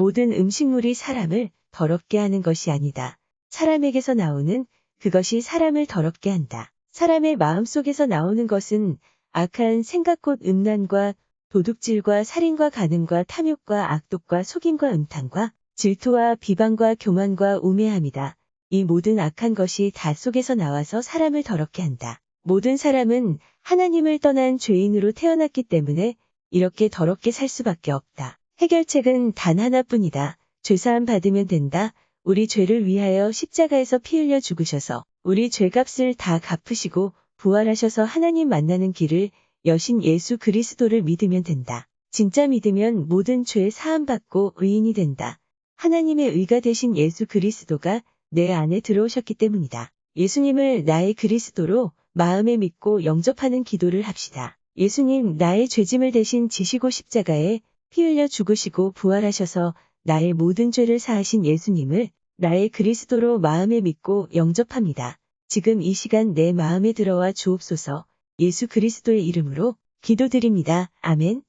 모든 음식물이 사람을 더럽게 하는 것이 아니다. 사람에게서 나오는 그것이 사람을 더럽게 한다. 사람의 마음속에서 나오는 것은 악한 생각 곧 음란과 도둑질과 살인과 간음과 탐욕과 악독과 속임과 음탕과 질투와 비방과 교만과 우매함이다. 이 모든 악한 것이 다 속에서 나와서 사람을 더럽게 한다. 모든 사람은 하나님을 떠난 죄인으로 태어났기 때문에 이렇게 더럽게 살 수밖에 없다. 해결책은 단 하나뿐이다. 죄사함 받으면 된다. 우리 죄를 위하여 십자가에서 피 흘려 죽으셔서 우리 죄값을 다 갚으시고 부활하셔서 하나님 만나는 길을 여신 예수 그리스도를 믿으면 된다. 진짜 믿으면 모든 죄 사함 받고 의인이 된다. 하나님의 의가 되신 예수 그리스도가 내 안에 들어오셨기 때문이다. 예수님을 나의 그리스도로 마음에 믿고 영접하는 기도를 합시다. 예수님 나의 죄짐을 대신 지시고 십자가에 피 흘려 죽으시고 부활하셔서 나의 모든 죄를 사하신 예수님을 나의 그리스도로 마음에 믿고 영접합니다. 지금 이 시간 내 마음에 들어와 주옵소서 예수 그리스도의 이름으로 기도드립니다. 아멘.